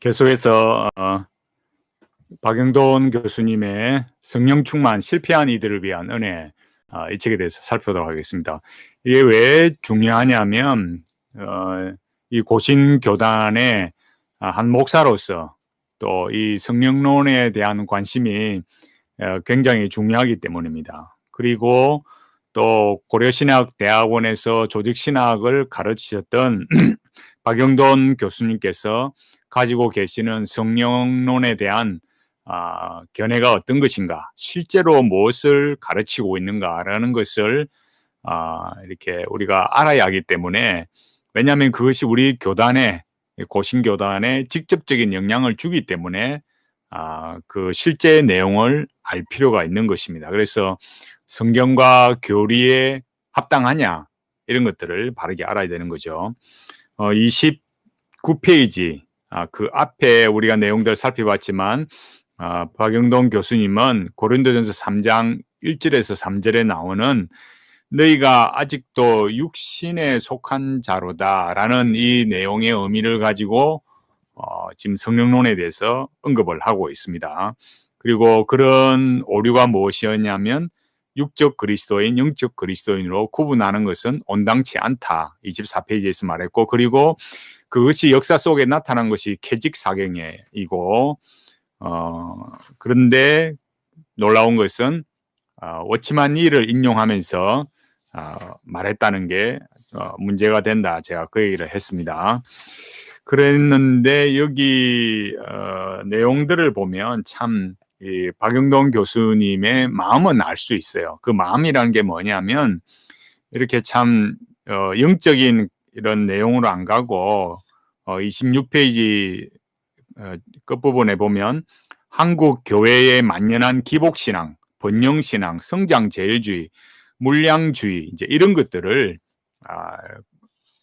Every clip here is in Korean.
계속해서 어, 박영돈 교수님의 성령 충만 실패한 이들을 위한 은혜 어, 이 책에 대해서 살펴보도록 하겠습니다. 이게 왜 중요하냐면 어, 이 고신 교단의 한 목사로서 또 이 성령론에 대한 관심이 어, 굉장히 중요하기 때문입니다. 그리고 또 고려신학 대학원에서 조직신학을 가르치셨던 박영돈 교수님께서 가지고 계시는 성령론에 대한 아, 견해가 어떤 것인가, 실제로 무엇을 가르치고 있는가라는 것을 아, 이렇게 우리가 알아야 하기 때문에 왜냐하면 그것이 우리 교단에 고신 교단에 직접적인 영향을 주기 때문에 아, 그 실제 내용을 알 필요가 있는 것입니다. 그래서 성경과 교리에 합당하냐 이런 것들을 바르게 알아야 되는 거죠. 어, 29페이지 아, 그 앞에 우리가 내용들을 살펴봤지만 아, 박영동 교수님은 고린도전서 3장 1절에서 3절에 나오는 너희가 아직도 육신에 속한 자로다라는 이 내용의 의미를 가지고 어, 지금 성령론에 대해서 언급을 하고 있습니다. 그리고 그런 오류가 무엇이었냐면 육적 그리스도인, 영적 그리스도인으로 구분하는 것은 온당치 않다. 24페이지에서 말했고, 그리고 그것이 역사 속에 나타난 것이 캐직 사경이고, 어, 그런데 놀라운 것은, 어, 워치만 이를 인용하면서, 어, 말했다는 게, 어, 문제가 된다. 제가 그 얘기를 했습니다. 그랬는데, 여기, 어, 내용들을 보면 참, 이 박영동 교수님의 마음은 알 수 있어요. 그 마음이라는 게 뭐냐면 이렇게 참 어, 영적인 이런 내용으로 안 가고 어, 26페이지 어, 끝부분에 보면 한국 교회에 만연한 기복신앙, 번영신앙, 성장제일주의, 물량주의 이제 이런 것들을 아,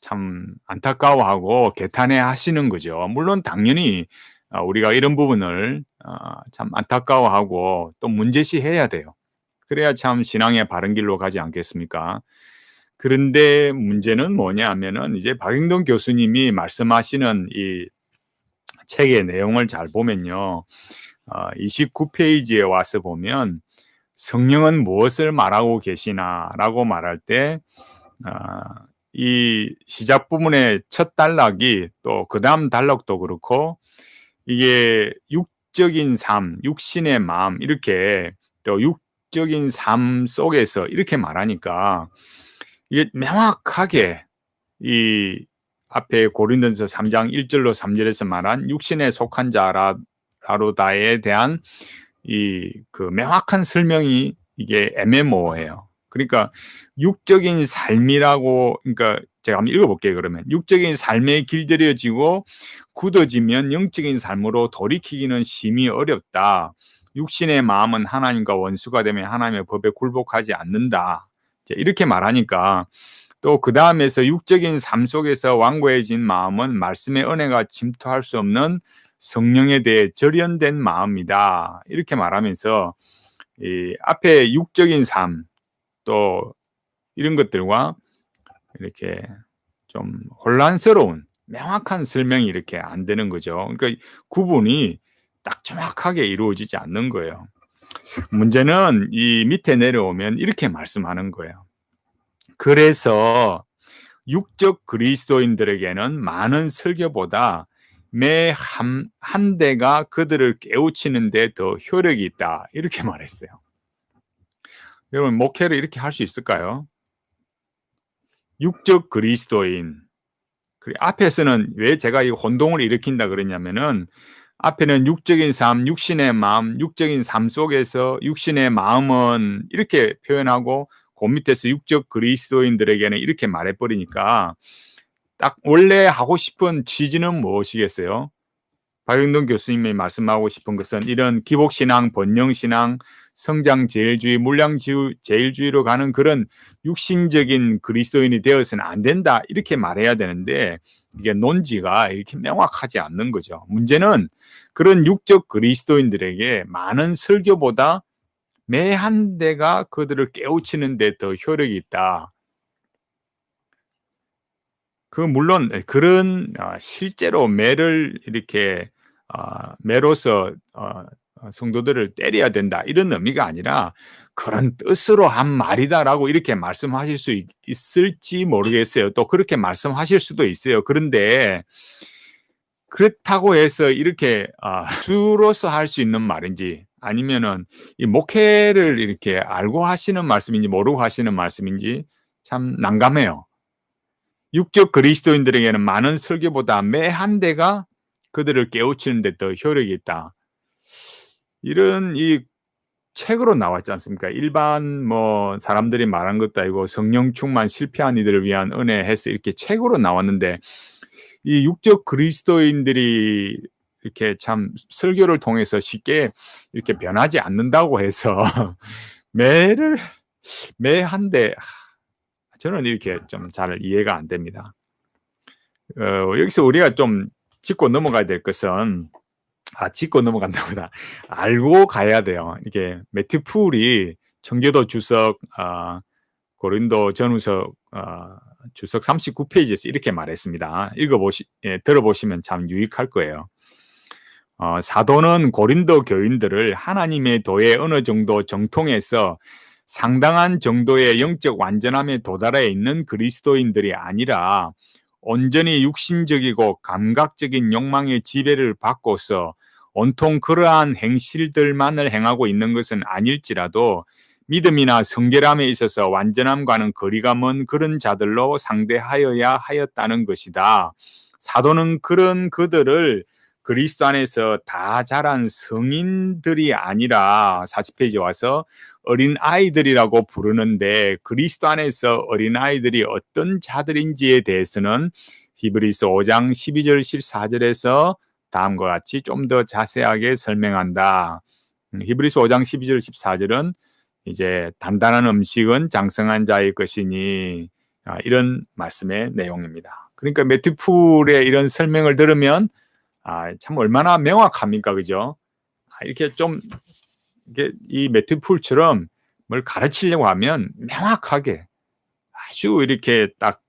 참 안타까워하고 개탄해 하시는 거죠. 물론 당연히 어, 우리가 이런 부분을 어, 참 안타까워하고 또 문제시해야 돼요. 그래야 참 신앙의 바른 길로 가지 않겠습니까? 그런데 문제는 뭐냐 하면은 이제 박영동 교수님이 말씀하시는 이 책의 내용을 잘 보면요. 29페이지에 어, 와서 보면 성령은 무엇을 말하고 계시나 라고 말할 때, 이 시작 부분의 첫 단락이 또 그 다음 단락도 그렇고 이게 육적인 삶, 육신의 마음 이렇게 또 육적인 삶 속에서 이렇게 말하니까 이게 명확하게 이 앞에 고린도서 3장 1절로 3절에서 말한 육신에 속한 자라로다에 대한 이 그 명확한 설명이 이게 애매모호해요. 그러니까 육적인 삶이라고 그러니까 제가 한번 읽어볼게요. 그러면 육적인 삶에 길들여지고 굳어지면 영적인 삶으로 돌이키기는 심히 어렵다. 육신의 마음은 하나님과 원수가 되면 하나님의 법에 굴복하지 않는다. 이렇게 말하니까 또그 다음에서 육적인 삶 속에서 완고해진 마음은 말씀의 은혜가 침투할 수 없는 성령에 대해 절연된 마음이다. 이렇게 말하면서 이 앞에 육적인 삶 또 이런 것들과 이렇게 좀 혼란스러운 명확한 설명이 이렇게 안 되는 거죠. 그러니까 구분이 딱 정확하게 이루어지지 않는 거예요. 문제는 이 밑에 내려오면 이렇게 말씀하는 거예요. 그래서 육적 그리스도인들에게는 많은 설교보다 매 한, 한 대가 그들을 깨우치는데 더 효력이 있다. 이렇게 말했어요. 여러분, 목회를 이렇게 할 수 있을까요? 육적 그리스도인. 앞에서는 왜 제가 이 혼동을 일으킨다 그랬냐면은 앞에는 육적인 삶, 육신의 마음, 육적인 삶 속에서 육신의 마음은 이렇게 표현하고 그 밑에서 육적 그리스도인들에게는 이렇게 말해버리니까 딱 원래 하고 싶은 취지는 무엇이겠어요? 박영동 교수님이 말씀하고 싶은 것은 이런 기복신앙, 번영신앙, 성장 제일주의, 물량 제일주의로 가는 그런 육신적인 그리스도인이 되어서는 안 된다. 이렇게 말해야 되는데 이게 논지가 이렇게 명확하지 않는 거죠. 문제는 그런 육적 그리스도인들에게 많은 설교보다 매한 대가 그들을 깨우치는 데 더 효력이 있다. 그 물론 그런 아, 실제로 매를 이렇게 어, 매로서 어, 성도들을 때려야 된다 이런 의미가 아니라 그런 뜻으로 한 말이다라고 이렇게 말씀하실 수 있, 을지 모르겠어요. 또 그렇게 말씀하실 수도 있어요. 그런데 그렇다고 해서 이렇게 아, 주로서 할 수 있는 말인지 아니면은 이 목회를 이렇게 알고 하시는 말씀인지 모르고 하시는 말씀인지 참 난감해요. 육적 그리스도인들에게는 많은 설교보다 매 한 대가 그들을 깨우치는 데 더 효력이 있다. 이런 이 책으로 나왔지 않습니까? 일반 뭐 사람들이 말한 것도 아니고 성령 충만 실패한 이들을 위한 은혜 해서 이렇게 책으로 나왔는데 이 육적 그리스도인들이 이렇게 참 설교를 통해서 쉽게 이렇게 변하지 않는다고 해서 매를 매한대 저는 이렇게 좀 잘 이해가 안 됩니다. 어, 여기서 우리가 좀 짚고 넘어가야 될 것은 아 짚고 넘어간다보다 알고 가야 돼요. 이게 매튜 풀이 청교도 주석 아, 고린도 전후서 아, 주석 39페이지에서 이렇게 말했습니다. 읽어보시 예, 들어보시면 참 유익할 거예요. 어, 사도는 고린도 교인들을 하나님의 도에 어느 정도 정통해서 상당한 정도의 영적 완전함에 도달해 있는 그리스도인들이 아니라 온전히 육신적이고 감각적인 욕망의 지배를 받고서 온통 그러한 행실들만을 행하고 있는 것은 아닐지라도 믿음이나 성결함에 있어서 완전함과는 거리가 먼 그런 자들로 상대하여야 하였다는 것이다. 사도는 그런 그들을 그리스도 안에서 다 자란 성인들이 아니라 40페이지 와서 어린 아이들이라고 부르는데 그리스도 안에서 어린 아이들이 어떤 자들인지에 대해서는 히브리서 5장 12절 14절에서 다음과 같이 좀 더 자세하게 설명한다. 음, 히브리서 5장 12절 14절은 이제 단단한 음식은 장성한 자의 것이니 아, 이런 말씀의 내용입니다. 그러니까 매튜 풀의 이런 설명을 들으면 아, 참 얼마나 명확합니까, 그죠? 아, 이렇게 좀 이게 이 매튜 풀처럼 뭘 가르치려고 하면 명확하게 아주 이렇게 딱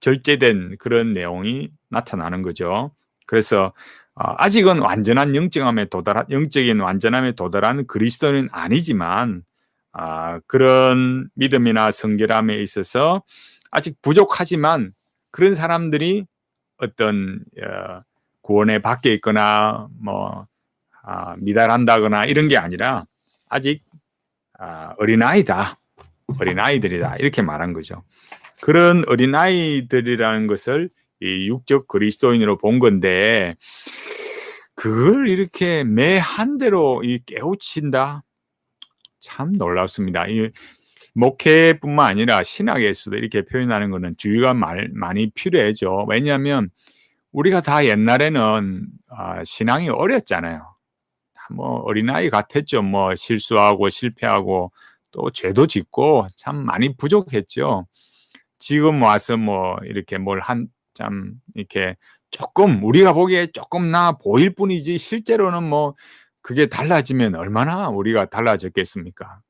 절제된 그런 내용이 나타나는 거죠. 그래서 어, 아직은 완전한 영적함에 도달한 영적인 완전함에 도달한 그리스도는 아니지만 아, 그런 믿음이나 성결함에 있어서 아직 부족하지만 그런 사람들이 어떤 어, 구원에 밖에 있거나 뭐 아, 미달한다거나 이런 게 아니라 아직 아, 어린아이다. 어린아이들이다. 이렇게 말한 거죠. 그런 어린아이들이라는 것을 이 육적 그리스도인으로 본 건데 그걸 이렇게 매 한 대로 이 깨우친다. 참 놀랍습니다. 이 목회뿐만 아니라 신학에서도 이렇게 표현하는 것은 주의가 말, 많이 필요해죠. 왜냐하면 우리가 다 옛날에는 아, 신앙이 어렸잖아요. 뭐 어린아이 같았죠. 뭐 실수하고 실패하고 또 죄도 짓고 참 많이 부족했죠. 지금 와서 뭐 이렇게 뭘 한 참 이렇게 조금 우리가 보기에 조금 나 보일 뿐이지 실제로는 뭐 그게 달라지면 얼마나 우리가 달라졌겠습니까?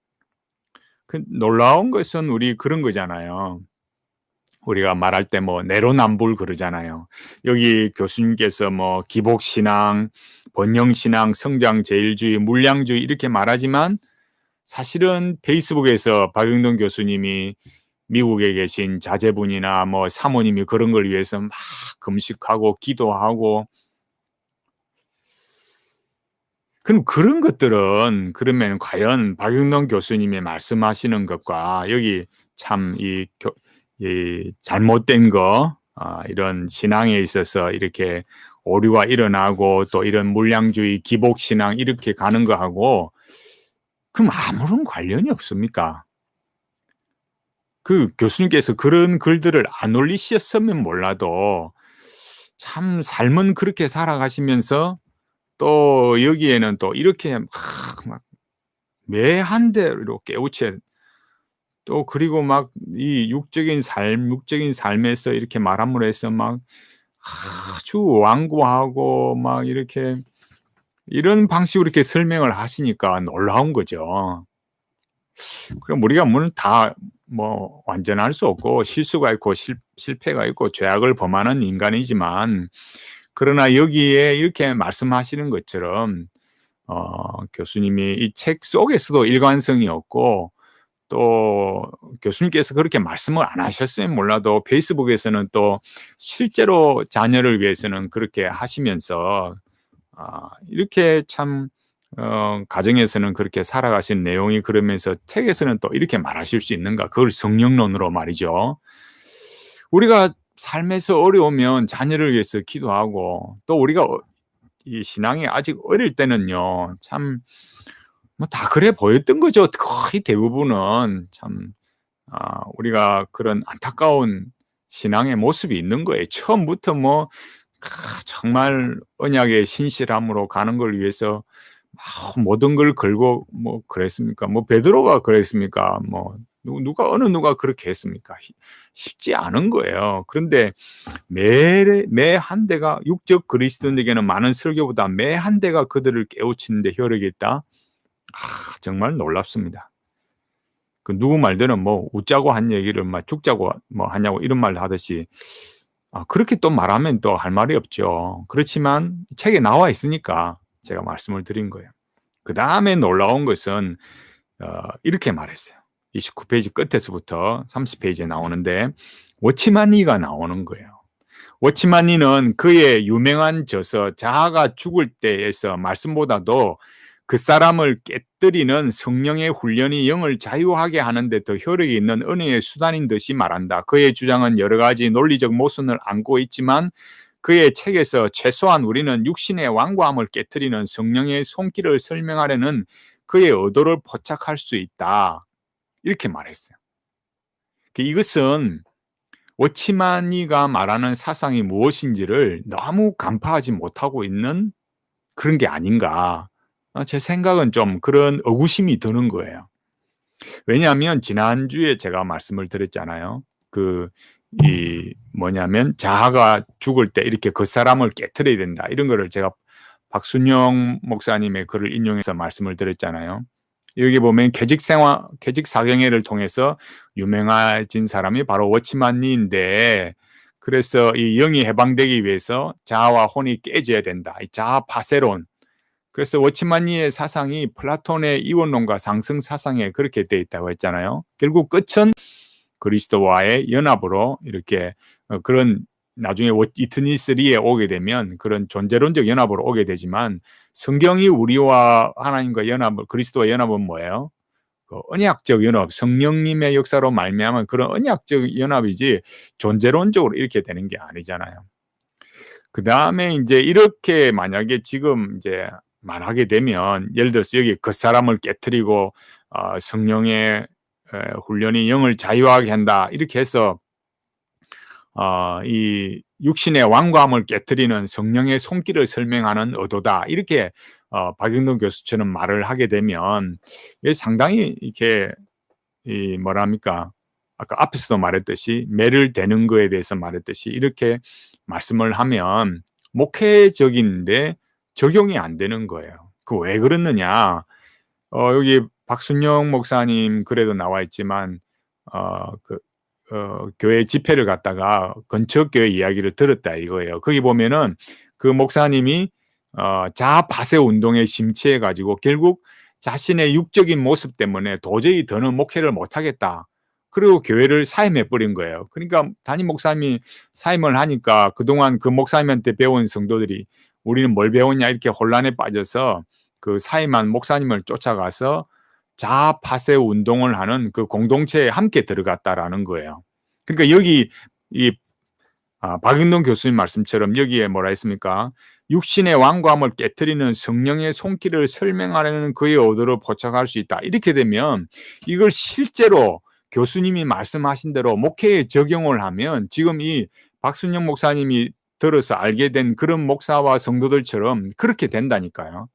그 놀라운 것은 우리 그런 거잖아요. 우리가 말할 때 뭐 내로남불 그러잖아요. 여기 교수님께서 뭐 기복신앙, 번영신앙, 성장제일주의, 물량주의 이렇게 말하지만 사실은 페이스북에서 박영동 교수님이 미국에 계신 자제분이나 뭐 사모님이 그런 걸 위해서 막 금식하고 기도하고 그럼 그런 것들은 그러면 과연 박영동 교수님이 말씀하시는 것과 여기 참이 이 잘못된 거 어, 이런 신앙에 있어서 이렇게 오류가 일어나고 또 이런 물량주의 기복 신앙 이렇게 가는 거하고 그럼 아무런 관련이 없습니까? 그 교수님께서 그런 글들을 안 올리셨으면 몰라도 참 삶은 그렇게 살아가시면서 또 여기에는 또 이렇게 막매 한 대로 깨우쳐 또 그리고 막 이 육적인 삶, 육적인 삶에서 이렇게 말함으로 해서 막 아주 완고하고 막 이렇게 이런 방식으로 이렇게 설명을 하시니까 놀라운 거죠. 그럼 우리가 물론 다 뭐 완전할 수 없고 실수가 있고 실, 실패가 있고 죄악을 범하는 인간이지만 그러나 여기에 이렇게 말씀하시는 것처럼 어, 교수님이 이 책 속에서도 일관성이 없고 또 교수님께서 그렇게 말씀을 안 하셨으면 몰라도 페이스북에서는 또 실제로 자녀를 위해서는 그렇게 하시면서 아, 이렇게 참 어, 가정에서는 그렇게 살아가신 내용이 그러면서 책에서는 또 이렇게 말하실 수 있는가? 그걸 성령론으로 말이죠. 우리가 삶에서 어려우면 자녀를 위해서 기도하고 또 우리가 어, 이 신앙이 아직 어릴 때는요, 참, 뭐 다 그래 보였던 거죠. 거의 대부분은 참, 아, 우리가 그런 안타까운 신앙의 모습이 있는 거예요. 처음부터 뭐, 아, 정말 언약의 신실함으로 가는 걸 위해서 아, 모든 걸 걸고 뭐 그랬습니까? 뭐 베드로가 그랬습니까? 뭐 누가 어느 누가 그렇게 했습니까? 쉽지 않은 거예요. 그런데 매매 한 대가 육적 그리스도인에게는 많은 설교보다 매 한 대가 그들을 깨우치는데 효력이 있다. 아, 정말 놀랍습니다. 그 누구 말들은 뭐 웃자고 한 얘기를 막 죽자고 뭐 하냐고 이런 말 하듯이 아, 그렇게 또 말하면 또 할 말이 없죠. 그렇지만 책에 나와 있으니까 제가 말씀을 드린 거예요. 그 다음에 놀라운 것은 어, 이렇게 말했어요. 29페이지 끝에서부터 30페이지에 나오는데 워치마니가 나오는 거예요. 워치마니는 그의 유명한 저서 자아가 죽을 때에서 말씀보다도 그 사람을 깨뜨리는 성령의 훈련이 영을 자유하게 하는데 더 효력이 있는 은혜의 수단인 듯이 말한다. 그의 주장은 여러 가지 논리적 모순을 안고 있지만 그의 책에서 최소한 우리는 육신의 완고함을 깨뜨리는 성령의 손길을 설명하려는 그의 의도를 포착할 수 있다. 이렇게 말했어요. 그 이것은 워치마니가 말하는 사상이 무엇인지를 너무 간파하지 못하고 있는 그런 게 아닌가. 어, 제 생각은 좀 그런 의구심이 드는 거예요. 왜냐하면 지난주에 제가 말씀을 드렸잖아요. 그, 이, 뭐냐면 자아가 죽을 때 이렇게 그 사람을 깨뜨려야 된다. 이런 거를 제가 박순영 목사님의 글을 인용해서 말씀을 드렸잖아요. 여기 보면 계직 생활, 계직 사경회를 통해서 유명해진 사람이 바로 워치만니인데, 그래서 이 영이 해방되기 위해서 자아와 혼이 깨져야 된다. 이 자아 파세론. 그래서 워치만니의 사상이 플라톤의 이원론과 상승 사상에 그렇게 돼 있다고 했잖아요. 결국 끝은 그리스도와의 연합으로 이렇게 어, 그런 나중에 이트니스리에 오게 되면 그런 존재론적 연합으로 오게 되지만 성경이 우리와 하나님과 연합을 그리스도와 연합은 뭐예요? 그 언약적 연합, 성령님의 역사로 말미암은 그런 언약적 연합이지 존재론적으로 이렇게 되는 게 아니잖아요. 그 다음에 이제 이렇게 만약에 지금 이제 말하게 되면 예를 들어서 여기 그 사람을 깨뜨리고 어, 성령의 에, 훈련이 영을 자유하게 한다 이렇게 해서 어, 이 육신의 왕감을 깨뜨리는 성령의 손길을 설명하는 의도다. 이렇게 어, 박영동 교수처럼 말을 하게 되면 상당히 이렇게 이 뭐랍니까? 아까 앞에서도 말했듯이 매를 대는 거에 대해서 말했듯이 이렇게 말씀을 하면 목회적인데 적용이 안 되는 거예요. 그 왜 그렇느냐? 어, 여기 박순영 목사님 글에도 나와 있지만 어, 그 어, 교회 집회를 갔다가 건축 교회 이야기를 들었다 이거예요. 거기 보면은 그 목사님이 어, 자파세 운동에 심취해 가지고 결국 자신의 육적인 모습 때문에 도저히 더는 목회를 못 하겠다. 그리고 교회를 사임해 버린 거예요. 그러니까 담임 목사님이 사임을 하니까 그동안 그 목사님한테 배운 성도들이 우리는 뭘 배웠냐 이렇게 혼란에 빠져서 그 사임한 목사님을 쫓아가서 자파세 운동을 하는 그 공동체에 함께 들어갔다라는 거예요. 그러니까 여기 이 아, 박인동 교수님 말씀처럼 여기에 뭐라 했습니까? 육신의 왕감을 깨뜨리는 성령의 손길을 설명하려는 그의 의도를 포착할 수 있다. 이렇게 되면 이걸 실제로 교수님이 말씀하신 대로 목회에 적용을 하면 지금 이 박순영 목사님이 들어서 알게 된 그런 목사와 성도들처럼 그렇게 된다니까요.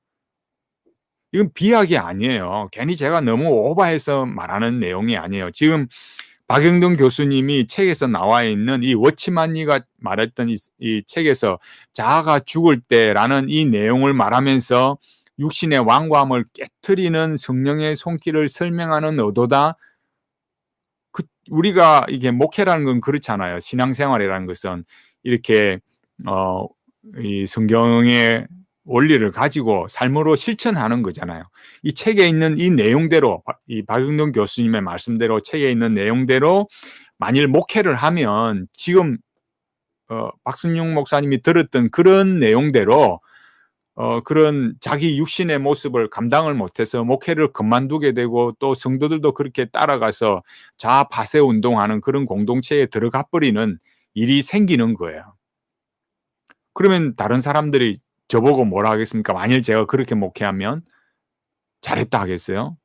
이건 비약이 아니에요. 괜히 제가 너무 오버해서 말하는 내용이 아니에요. 지금 박영동 교수님이 책에서 나와 있는 이 워치만니가 말했던 이, 이 책에서 자아가 죽을 때라는 이 내용을 말하면서 육신의 왕과함을 깨뜨리는 성령의 손길을 설명하는 의도다. 그 우리가 이게 목회라는 건 그렇잖아요. 신앙생활이라는 것은 이렇게 어 이 성경의 원리를 가지고 삶으로 실천하는 거잖아요. 이 책에 있는 이 내용대로 이 박영동 교수님의 말씀대로 책에 있는 내용대로 만일 목회를 하면 지금 어, 박순용 목사님이 들었던 그런 내용대로 어, 그런 자기 육신의 모습을 감당을 못해서 목회를 그만두게 되고 또 성도들도 그렇게 따라가서 자파세 운동하는 그런 공동체에 들어가 버리는 일이 생기는 거예요. 그러면 다른 사람들이 저보고 뭐라 하겠습니까? 만일 제가 그렇게 목회하면 잘했다 하겠어요?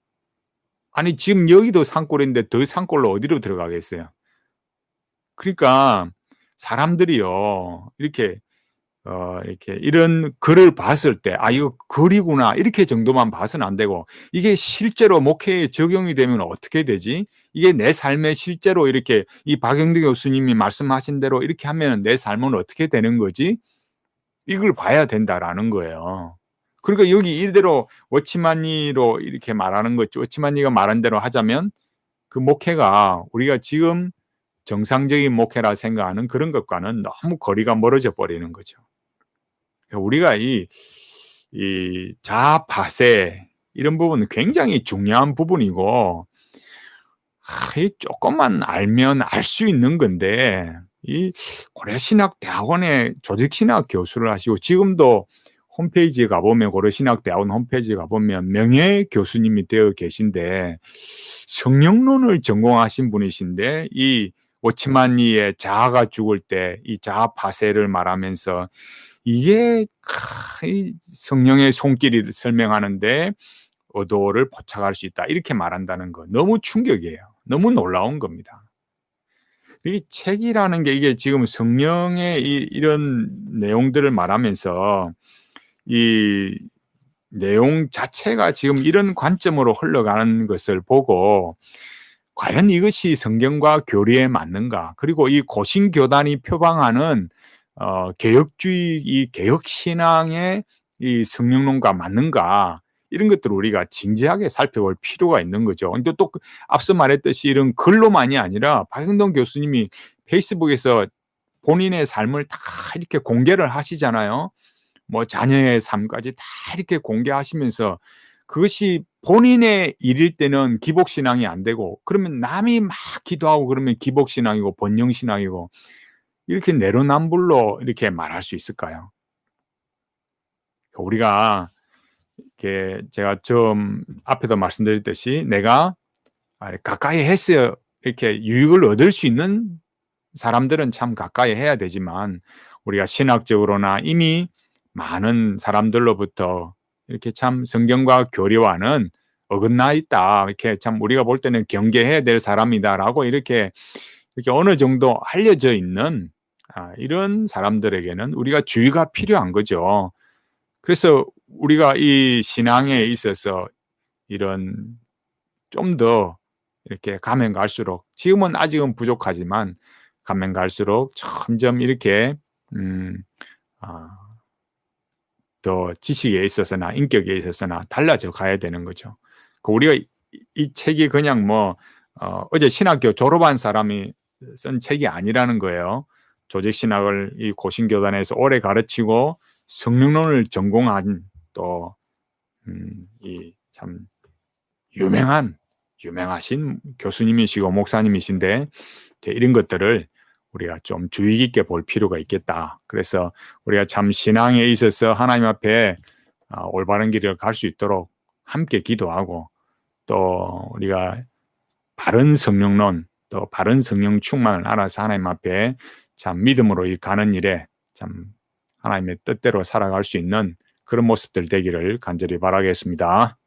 아니, 지금 여기도 산골인데 더 산골로 어디로 들어가겠어요? 그러니까 사람들이요, 이렇게 어, 이렇게 이런 글을 봤을 때, 아, 이거 글이구나. 이렇게 정도만 봐서는 안 되고, 이게 실제로 목회에 적용이 되면 어떻게 되지? 이게 내 삶에 실제로 이렇게 이 박영대 교수님이 말씀하신 대로 이렇게 하면 내 삶은 어떻게 되는 거지? 이걸 봐야 된다라는 거예요. 그러니까 여기 이대로 워치마니로 이렇게 말하는 거죠. 워치마니가 말한 대로 하자면 그 목회가 우리가 지금 정상적인 목회라 생각하는 그런 것과는 너무 거리가 멀어져 버리는 거죠. 우리가 이, 이 자파세 이런 부분은 굉장히 중요한 부분이고 아, 이 조금만 알면 알 수 있는 건데 이 고려신학대학원의 조직신학 교수를 하시고 지금도 홈페이지에 가보면 고려신학대학원 홈페이지에 가보면 명예 교수님이 되어 계신데 성령론을 전공하신 분이신데 이 오치만니의 자아가 죽을 때 이 자아 파세를 말하면서 이게 성령의 손길이 설명하는데 어도를 포착할 수 있다. 이렇게 말한다는 거 너무 충격이에요. 너무 놀라운 겁니다. 이 책이라는 게 이게 지금 성령의 이, 이런 내용들을 말하면서 이 내용 자체가 지금 이런 관점으로 흘러가는 것을 보고 과연 이것이 성경과 교리에 맞는가? 그리고 이 고신교단이 표방하는 어, 개혁주의 이 개혁신앙의 이 성령론과 맞는가 이런 것들을 우리가 진지하게 살펴볼 필요가 있는 거죠. 근데 또그 앞서 말했듯이 이런 글로만이 아니라 박영동 교수님이 페이스북에서 본인의 삶을 다 이렇게 공개를 하시잖아요. 뭐 자녀의 삶까지 다 이렇게 공개하시면서 그것이 본인의 일일 때는 기복신앙이 안 되고 그러면 남이 막 기도하고 그러면 기복신앙이고 번영신앙이고 이렇게 내로남불로 이렇게 말할 수 있을까요? 우리가 이렇게 제가 좀 앞에도 말씀드렸듯이 내가 가까이 했어요. 이렇게 유익을 얻을 수 있는 사람들은 참 가까이 해야 되지만 우리가 신학적으로나 이미 많은 사람들로부터 이렇게 참 성경과 교리와는 어긋나 있다. 이렇게 참 우리가 볼 때는 경계해야 될 사람이다라고 이렇게 이렇게 어느 정도 알려져 있는 아, 이런 사람들에게는 우리가 주의가 필요한 거죠. 그래서 우리가 이 신앙에 있어서 이런 좀 더 이렇게 가면 갈수록 지금은 아직은 부족하지만 가면 갈수록 점점 이렇게 음, 아, 더 지식에 있어서나 인격에 있어서나 달라져 가야 되는 거죠. 그 우리가 이, 이 책이 그냥 뭐 어, 어제 신학교 졸업한 사람이 쓴 책이 아니라는 거예요. 조직 신학을 이 고신교단에서 오래 가르치고 성령론을 전공한 또 음, 이 참 유명한 유명하신 교수님이시고 목사님이신데 이런 것들을 우리가 좀 주의 깊게 볼 필요가 있겠다. 그래서 우리가 참 신앙에 있어서 하나님 앞에 아, 올바른 길을 갈 수 있도록 함께 기도하고 또 우리가 바른 성령론 또 바른 성령 충만을 알아서 하나님 앞에 참 믿음으로 가는 일에 참 하나님의 뜻대로 살아갈 수 있는 그런 모습들 되기를 간절히 바라겠습니다.